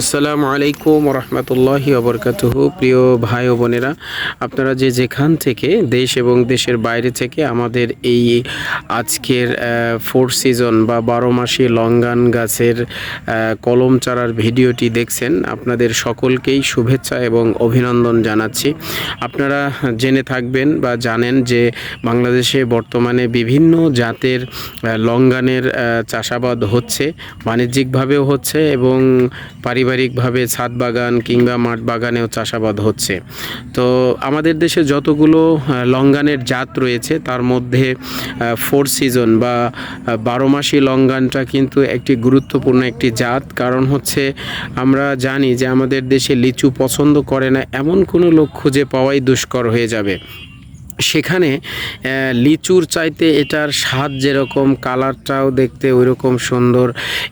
আসসালামু আলাইকুম রহমতুল্লাহি অবরকাতুহু প্রিয় ভাই ও বোনেরা, আপনারা যে যেখান থেকে দেশ এবং দেশের বাইরে থেকে আমাদের এই আজকের ফোর সিজন বা বারো মাসি লঙ্গান গাছের কলম চারার ভিডিওটি দেখছেন, আপনাদের সকলকেই শুভেচ্ছা এবং অভিনন্দন জানাচ্ছি। আপনারা জেনে থাকবেন বা জানেন যে বাংলাদেশে বর্তমানে বিভিন্ন জাতের লঙ্গানের চাষাবাদ হচ্ছে, বাণিজ্যিকভাবেও হচ্ছে এবং পারিবারিকভাবে ছাদ বাগান কিংবা মাঠ বাগানেও চাষাবাদ হচ্ছে। তো আমাদের দেশে যতগুলো লঙ্গানের জাত রয়েছে, তার মধ্যে ফোর সিজন বা বারো মাসি লঙ্গানটা কিন্তু একটি গুরুত্বপূর্ণ একটি জাত। কারণ হচ্ছে, আমরা জানি যে আমাদের দেশে লিচু পছন্দ করে না, এমন কোনো লোক খুঁজে পাওয়াই দুষ্কর হয়ে যাবে। সেখানে লিচুর চাইতে এটার স্বাদ যেরকম, কালারটাও দেখতে ওইরকম সুন্দর।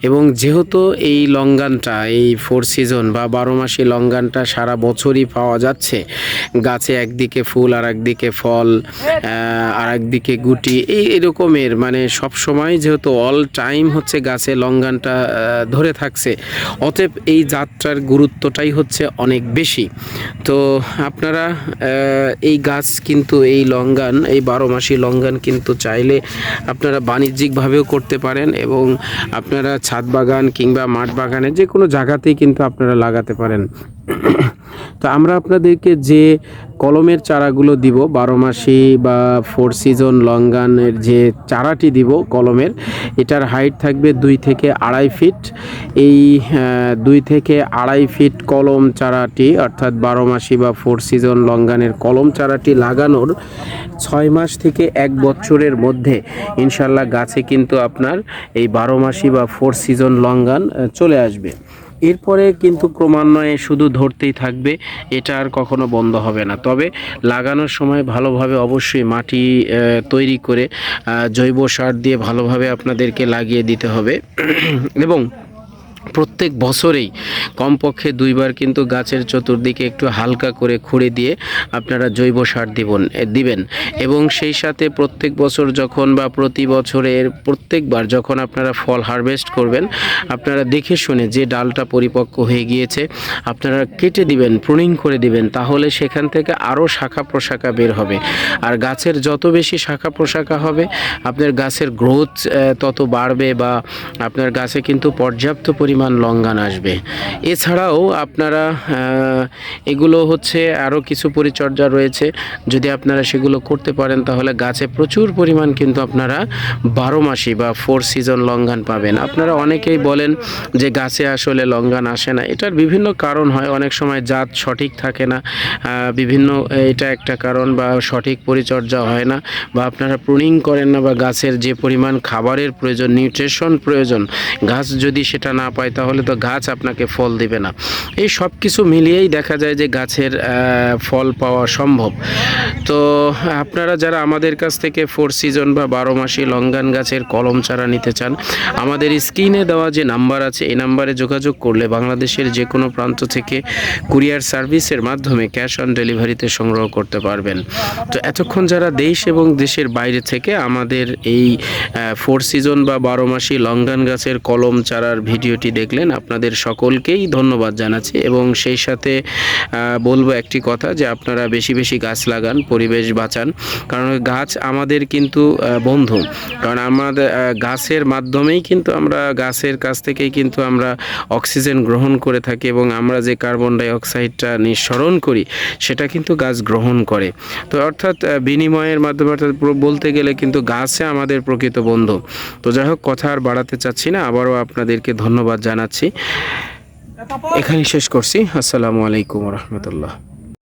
এবং যেহেতু এই লঙ্গানটা, এই ফোর সিজন বা বারো মাসি লঙ্গানটা সারা বছরই পাওয়া যাচ্ছে, গাছে একদিকে ফুল আর একদিকে ফল আর একদিকে গুটি, এই এরকমের মানে সব সময় যেহেতু অল টাইম হচ্ছে গাছে লঙ্গানটা ধরে থাকছে, অতএব এই যাত্রার গুরুত্বটাই হচ্ছে অনেক বেশি। তো আপনারা এই গাছ কিন্তু এই লঙ্গান, এই বারো মাসি লঙ্গান কিন্তু চাইলে আপনারা বাণিজ্যিকভাবেও করতে পারেন এবং আপনারা ছাদ বাগান কিংবা মাঠ বাগানে যে কোনো জায়গাতেই কিন্তু আপনারা লাগাতে পারেন। তো আমরা আপনাদেরকে যে কলমের চারাগুলো দিব বারো মাসি বা ফোর সিজন লঙ্গানের যে চারাটি দিব কলমের, এটার হাইট থাকবে দুই থেকে আড়াই ফিট। এই দুই থেকে আড়াই ফিট কলম চারাটি, অর্থাৎ বারো মাসি বা ফোর সিজন লঙ্গানের কলম চারাটি লাগানোর ছয় মাস থেকে এক বছরের মধ্যে ইনশাল্লাহ গাছে কিন্তু আপনার এই বারো মাসি বা ফোর সিজন লঙ্গান চলে আসবে। এরপরে কিন্তু ক্রমান্বয়ে শুধু ধরতেই থাকবে, এটা আর কখনো বন্ধ হবে না। তবে লাগানোর সময় ভালোভাবে অবশ্যই মাটি তৈরি করে জৈব সার দিয়ে ভালোভাবে আপনাদেরকে লাগিয়ে দিতে হবে। এবং প্রত্যেক বছরেই কমপক্ষে দুইবার কিন্তু গাছের চতুর্দিকে একটু হালকা করে খুঁড়ে দিয়ে আপনারা জৈব সার দিবন দিবেন। এবং সেই সাথে প্রত্যেক বছর যখন বা প্রতি বছরের প্রত্যেকবার যখন আপনারা ফল হারভেস্ট করবেন, আপনারা দেখে শুনে যে ডালটা পরিপক্ক হয়ে গিয়েছে, আপনারা কেটে দিবেন, প্রুনিং করে দিবেন, তাহলে সেখান থেকে আরও শাখা প্রশাখা বের হবে। আর গাছের যত বেশি শাখা প্রশাখা হবে, আপনার গাছের গ্রোথ তত বাড়বে বা আপনার গাছে কিন্তু পর্যাপ্ত পরিমাণ লঙ্গান আসবে। এছাড়াও আপনারা এগুলো হচ্ছে আরও কিছু পরিচর্যা রয়েছে। যদি আপনারা সেগুলো করতে পারেন, তাহলে গাছে প্রচুর পরিমাণ কিন্তু আপনারা বারো মাসি বা ফোর সিজন লঙ্ঘান পাবেন। আপনারা অনেকেই বলেন যে গাছে আসলে লঙ্ঘান আসে না। এটার বিভিন্ন কারণ হয়। অনেক সময় জাত সঠিক থাকে না। বিভিন্ন, এটা একটা কারণ বা সঠিক পরিচর্যা হয় না বা আপনারা প্রুনিং করেন না বা গাছের যে পরিমাণ খাবারের প্রয়োজন নিউট্রিশন প্রয়োজন, গাছ যদি সেটা না পায়, তাহলে তো গাছ আপনাকে ফল দিবে না। এই সব কিছু মিলিয়েই দেখা যায় যে গাছের ফল পাওয়া সম্ভব। তো আপনারা যারা আমাদের কাছ থেকে ফোর সিজন বা বারো মাসি লঙ্গান গাছের কলম চারা নিতে চান, আমাদের স্ক্রিনে দেওয়া যে নাম্বার আছে, এই নাম্বারে যোগাযোগ করলে বাংলাদেশের যে কোনো প্রান্ত থেকে কুরিয়ার সার্ভিসের মাধ্যমে ক্যাশ অন ডেলিভারিতে সংগ্রহ করতে পারবেন। তো এতক্ষণ যারা দেশ এবং দেশের বাইরে থেকে আমাদের এই ফোর সিজন বা বারো মাসি লঙ্গান গাছের কলম চারার ভিডিওটি দেখলেন। আপনাদের সকলকেই ধন্যবাদ জানাচ্ছি এবং সেই সাথে বলব একটি কথা যে আপনারা বেশি বেশি গাছ লাগান, পরিবেশ বাঁচান। কারণ গাছ আমাদের কিন্তু বন্ধু। কারণ আমাদের গাছের মাধ্যমেই কিন্তু আমরা, গাছের কাছ থেকেই কিন্তু আমরা অক্সিজেন গ্রহণ করে থাকি এবং আমরা যে কার্বন ডাই অক্সাইডটা নিঃসরণ করি, সেটা কিন্তু গাছ গ্রহণ করে। তো অর্থাৎ বিনিময়ের মাধ্যমে, অর্থাৎ বলতে গেলে কিন্তু গাছে আমাদের প্রকৃত বন্ধু। তো যাই হোক, কথা আর বাড়াতে চাচ্ছি না। আবারও আপনাদেরকে ধন্যবাদ জানাচ্ছি। এখানেই শেষ করছি। আসসালামু আলাইকুম রহমতুল্লাহ।